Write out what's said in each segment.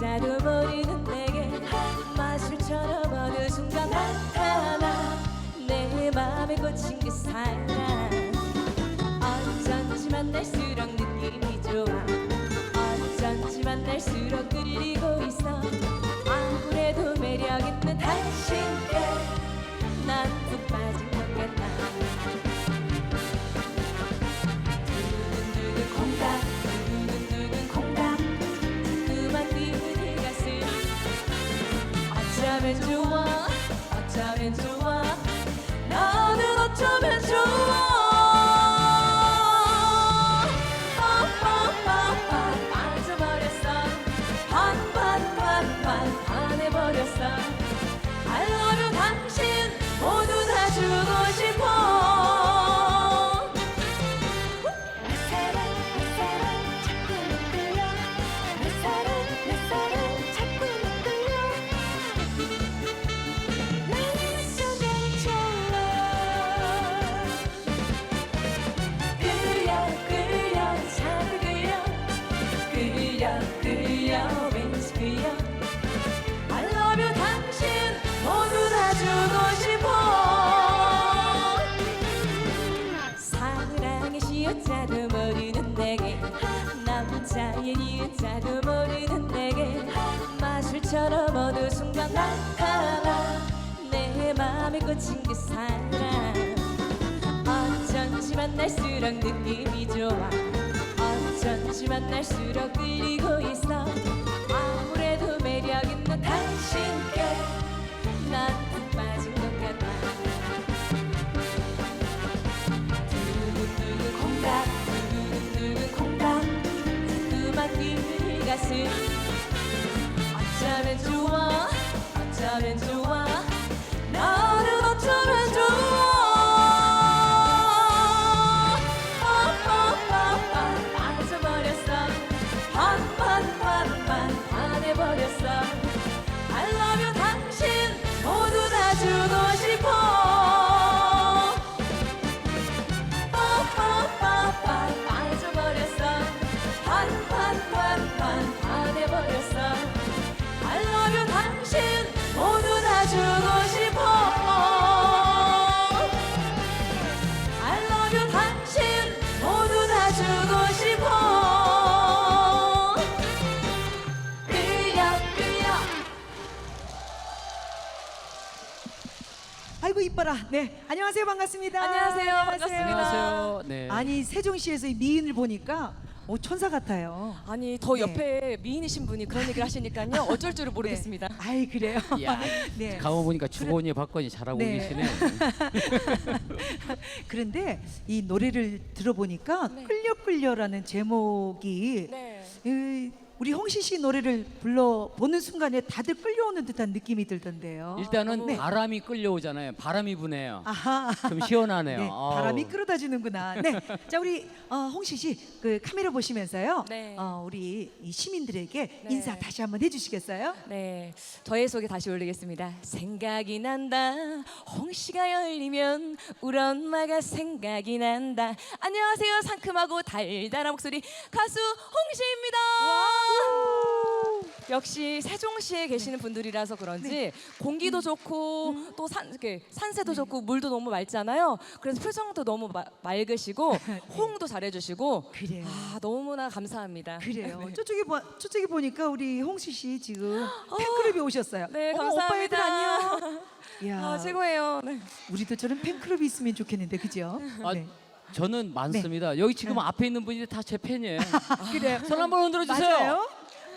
이유자도 모르는 내게 마술처럼 어느 순간 나타나 내 맘에 꽂힌 그 사람 어쩐지 만날수록 느낌이 좋아. 어쩐지 만날수록 끌리고 있어. 아무래도 매력 있는 당신께 어쩌면 좋아? 어쩌면 좋아? 나는 어쩌면 좋아 내 맘에 꽂힌 그 사람 어쩐지 만날수록 느낌이 좋아. 어쩐지 만날수록 끌리고 있어. 아무래도 매력 있는 당신께. 난 푹 빠진 것 같아. 두근두근 콩닥 두근두근 콩닥 자꾸만 뛰는 이 가슴. 어쩌면 좋아 어쩌면 좋아 반해버렸어 I love you 아이고 이뻐라. 네, 안녕하세요, 반갑습니다. 안녕하세요, 반갑습니다. 안녕하세요. 네. 아니 세종시에서 이 미인을 보니까 오 천사 같아요. 아니 더 네. 옆에 미인이신 분이 그런 얘기를 하시니까요 어쩔 줄을 모르겠습니다. 네. 아이 그래요. 야, 네. 가만 보니까 주거니 박건이 잘하고 네. 계시네. 그런데 이 노래를 들어보니까 네. 끌려 끌려라는 제목이 네. 이, 우리 홍시 씨 노래를 불러 보는 순간에 다들 끌려오는 듯한 느낌이 들던데요. 일단은 네. 바람이 끌려오잖아요. 바람이 부네요. 아하. 좀 시원하네요. 네, 아우. 바람이 끌어다 주는구나. 네, 자 우리 어, 홍시 씨그 카메라 보시면서요. 네. 어, 우리 이 시민들에게 네. 인사 다시 한번 해주시겠어요? 네, 저의 소개 다시 올리겠습니다. 생각이 난다. 홍시가 열리면 우리 엄마가 생각이 난다. 안녕하세요, 상큼하고 달달한 목소리 가수 홍시입니다. 역시 세종시에 계시는 분들이라서 그런지 공기도 좋고 또 산, 이렇게 산세도 좋고 물도 너무 맑잖아요. 그래서 표정도 너무 마- 맑으시고 호응도 잘해주시고 그래요. 아 너무나 감사합니다. 그래요. 저쪽에 보, 저쪽에 보니까 우리 홍시 씨 지금 팬클럽에 오셨어요. 네, 어머, 감사합니다. 오빠 애들 안녕. 야, 아 최고예요. 네. 우리도 저런 팬클럽이 있으면 좋겠는데 그죠? 아, 네. 저는 많습니다. 여기 지금 앞에 있는 분이 다 제 팬이에요. 그래요. 손 한번 흔들어 주세요. 맞아요?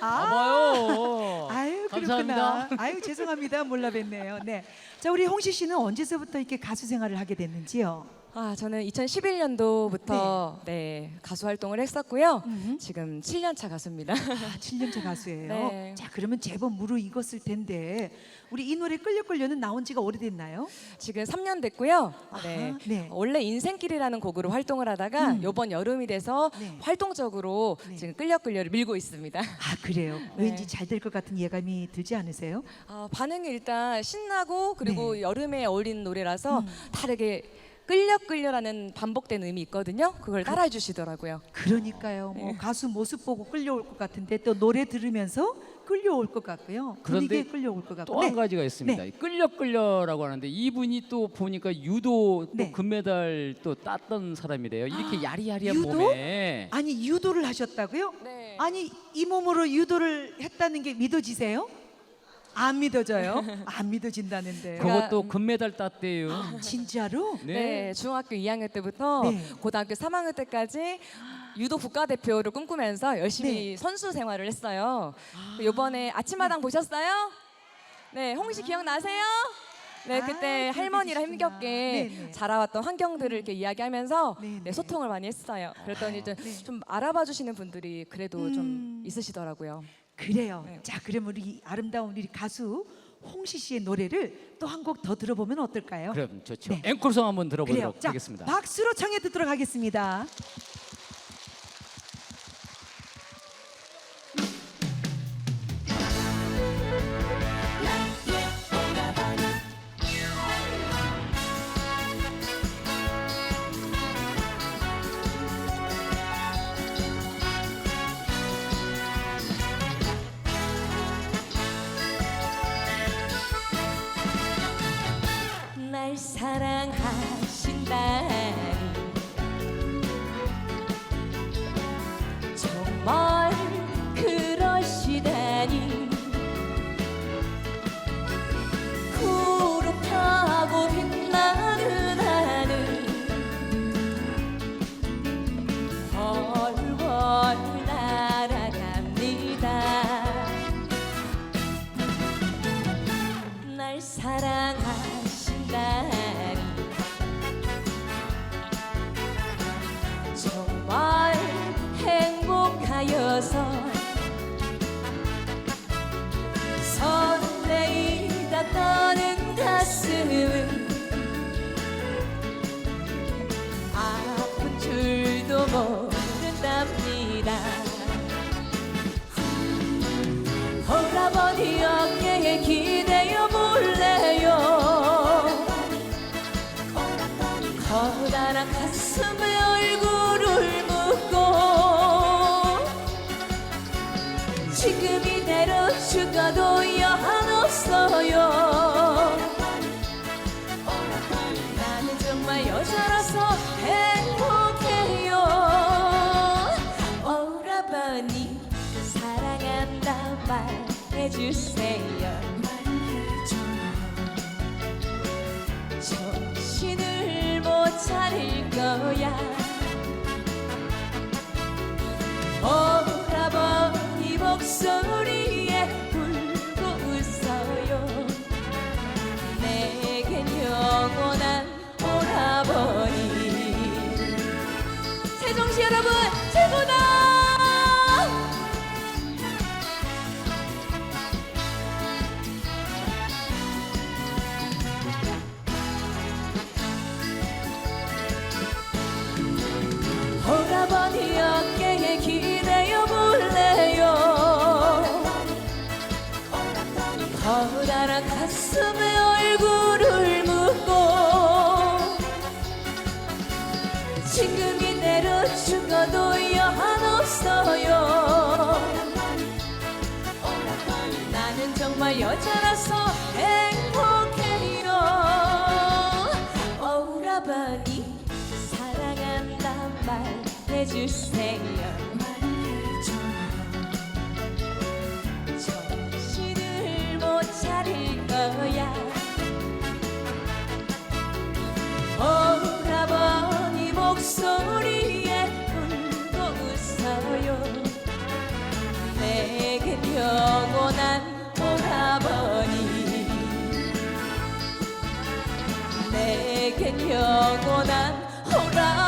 아, 봐봐요. 아유 감사합니다. 그렇구나. 아유 죄송합니다 몰라 뵀네요. 네. 자 우리 홍시 씨는 언제서부터 이렇게 가수 생활을 하게 됐는지요? 아, 저는 2011년도부터 네. 가수 활동을 했었고요. 음. 지금 7년 차 가수입니다. 아, 7년차 가수예요. 네. 자 그러면 제법 무르익었을 텐데 우리 이 노래 끌려 끌려는 나온 지가 오래됐나요? 지금 3년 됐고요. 아하, 네. 네. 원래 인생길이라는 곡으로 활동을 하다가 음. 이번 여름이 돼서 네. 활동적으로 네. 지금 끌려 끌려를 밀고 있습니다. 아 그래요. 네. 왠지 잘 될 것 같은 예감이 들지 않으세요? 아, 반응이 일단 신나고 그리고 네. 여름에 어울리는 노래라서 음. 다르게 끌려 끌려라는 반복된 의미 있거든요. 그걸 따라해 주시더라고요. 그러니까요. 뭐 가수 모습 보고 끌려올 것 같은데 또 노래 들으면서 끌려올 것 같고요. 그런데 분위기에 끌려올 것 같고. 또한 네. 가지가 있습니다. 네. 끌려 끌려라고 하는데 이분이 또 보니까 유도 또 네. 금메달 또 땄던 사람이래요. 이렇게 야리야리한 유도? 몸에 아니 유도를 하셨다고요? 네. 아니 이 몸으로 유도를 했다는 게 믿어지세요? 안 믿어져요? 안 믿어진다는데요. 그거- 그것도 금메달 땄대요. 진짜로? 네. 중학교 2학년 때부터 네. 고등학교 3학년 때까지 유도 국가대표를 꿈꾸면서 열심히 네. 선수 생활을 했어요. 이번에 아침마당 보셨어요? 네, 홍시 기억나세요? 네, 아, 그때 할머니랑 기억해주시구나. 힘겹게 네, 네. 자라왔던 환경들을 이렇게 이야기하면서 네, 네, 네. 소통을 많이 했어요. 그랬더니 이제 네. 좀 알아봐 주시는 분들이 그래도 음. 좀 있으시더라고요. 그래요. 네. 자, 그럼 우리 아름다운 우리 가수 홍시 씨의 노래를 또 한 곡 더 들어보면 어떨까요? 그럼 좋죠. 네. 앵콜송 한번 들어보도록 그래요. 자, 하겠습니다. 박수로 청해 듣도록 하겠습니다. 커다란 가슴에 얼굴을 묻고 지금 이대로 죽어도 여한 없어요. 나는 정말 여자라서 행복해요. 오라버니 사랑한다 말해주세요 차릴 가슴에 얼굴을 묻고 지금 이대로 죽어도 여한 없어요. 나는 정말 여자라서 행복해요. 오라버니 사랑한다 말해주세요 영원한 오라버니 내겐 영원한 오라버니